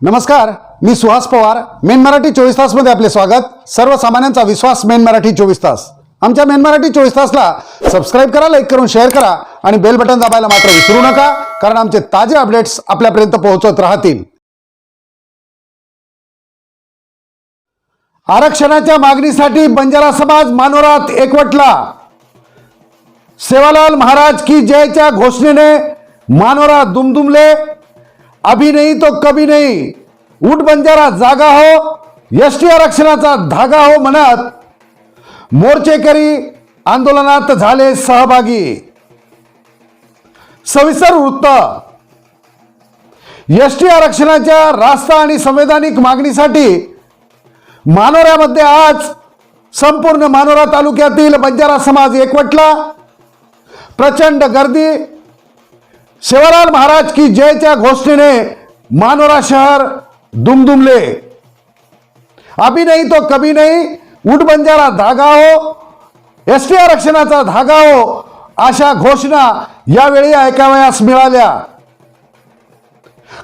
नमस्कार मी सुहास पवार. मेन मराठी चोवीस तासमध्ये आपले स्वागत. सर्वसामान्यांचा विश्वास मेन मराठी चोवीस तास. आमच्या मेन मराठी चोवीस तासला सबस्क्राईब करा लाईक करून शेअर करा आणि बेल बटन दाबायला मात्र विसरू नका कारण आमचे ताजे अपडेट्स आपल्यापर्यंत पोहोचत राहतील. आरक्षणाच्या मागणीसाठी बंजारा समाज मानोरात एकवटला. सेवालाल महाराज की जयच्या घोषणेने मानोरा दुमदुमले अभी नहीं तो कभी नहीं. उठ बंजारा जागा हो यष्टी आरक्षणाचा धागा हो म्हणत मोर्चेकरी आंदोलनात झाले सहभागी. सविस्तर वृत्त. यष्टी आरक्षणाच्या रास्ता आणि संवैधानिक मागणीसाठी मानोऱ्यामध्ये आज संपूर्ण मानोरा तालुक्यातील बंजारा समाज एकवटला. प्रचंड गर्दी सेवालाल महाराज की जयच्या घोषणेने मानोरा शहर दुमदुमले. अभी नाही तो कभी नाही उठबंजारा धागा हो एस टी आरक्षणाचा धागा हो अशा घोषणा यावेळी ऐकावयास मिळाल्या.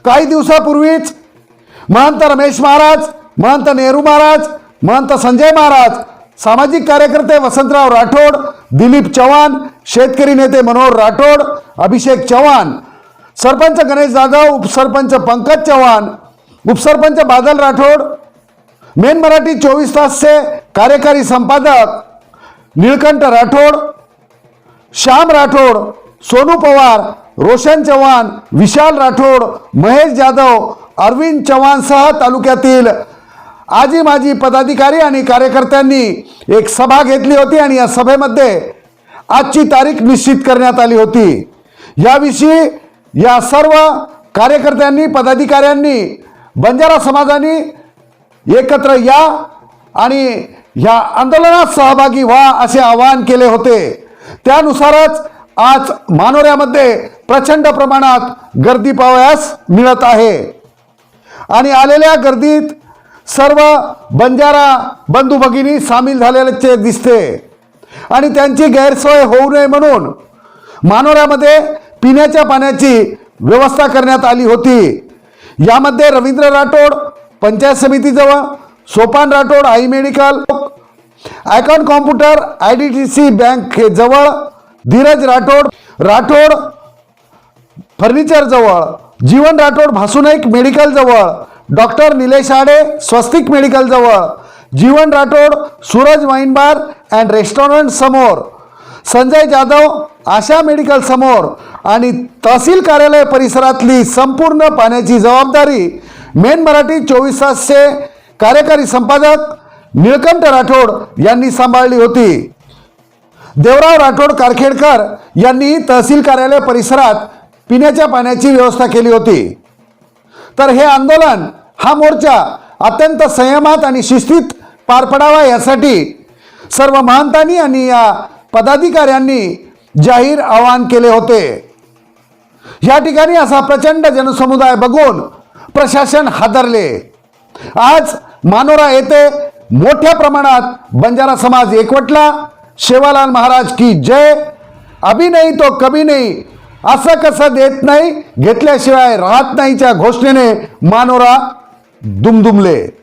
काही दिवसापूर्वीच महंत रमेश महाराज महंत नेहरू महाराज महंत संजय महाराज सामाजिक कार्यकर्ते वसंतराव राठोड दिलीप चव्हाण शेतकरी नेते मनोहर राठोड अभिषेक चव्हाण सरपंच गणेश जाधव उपसरपंच पंकज चव्हाण उपसरपंच बादल राठोड मेन मराठी चोवीस तासचे कार्यकारी संपादक निळकंठ राठोड श्याम राठोड सोनू पवार रोशन चव्हाण विशाल राठोड महेश जाधव अरविंद चव्हाणसह तालुक्यातील आजी माजी पदाधिकारी आणि कार्यकर्त्यांनी एक सभा घेतली होती आणि या सभेमध्ये आजची तारीख निश्चित करण्यात आली होती. याविषयी या सर्व कार्यकर्त्यांनी पदाधिकाऱ्यांनी बंजारा समाजाने एकत्र या आणि ह्या आंदोलनात सहभागी व्हा असे आवाहन केले होते. त्यानुसारच आज मानोऱ्यामध्ये प्रचंड प्रमाणात गर्दी पावयास मिळत आहे. आणि आलेल्या गर्दीत सर्व बंजारा बंधू भगिनी सामील झालेल्याचे दिसते. आणि त्यांची गैरसोय होऊ नये म्हणून मानोऱ्यामध्ये पिण्याच्या पाण्याची व्यवस्था करण्यात आली होती. यामध्ये रवींद्र राठोड पंचायत समितीजवळ सोपान राठोड आई medical icon computer I D T C bank हे जवळ धीरज राठोड राठोड फर्निचर जवळ जीवन राठोड भासुनाईक मेडिकल जवळ डॉक्टर निलेश आडे स्वस्तिक मेडिकल जवळ Jeevan Rathod Suraj wine bar and restaurant समोर. संजय जाधव आशा मेडिकल समोर. आणि तहसील कार्यालय परिसरातली संपूर्ण पाण्याची जबाबदारी मेन मराठी चोवीस तासचे कार्यकारी संपादक निळकंठ राठोड यांनी सांभाळली होती. देवराव राठोड कारखेडकर यांनी तहसील कार्यालय परिसरात पिण्याच्या पाण्याची व्यवस्था केली होती. तर हे आंदोलन हा मोर्चा अत्यंत संयमात आणि शिस्तीत पार पडावा यासाठी सर्व महंतांनी आणि या पदाधिकाऱ्यांनी जाहीर आवाहन केले होते. या ठिकाणी असा प्रचंड जनसमुदाय बघून प्रशासन हादरले. आज मानोरा येथे मोठ्या प्रमाणात बंजारा समाज एकवटला. शेवालाल महाराज की जय. अभिनय तो कभी नाही. असं कसं देत नाही घेतल्याशिवाय राहत नाहीच्या घोषणेने मानोरा दुमदुमले.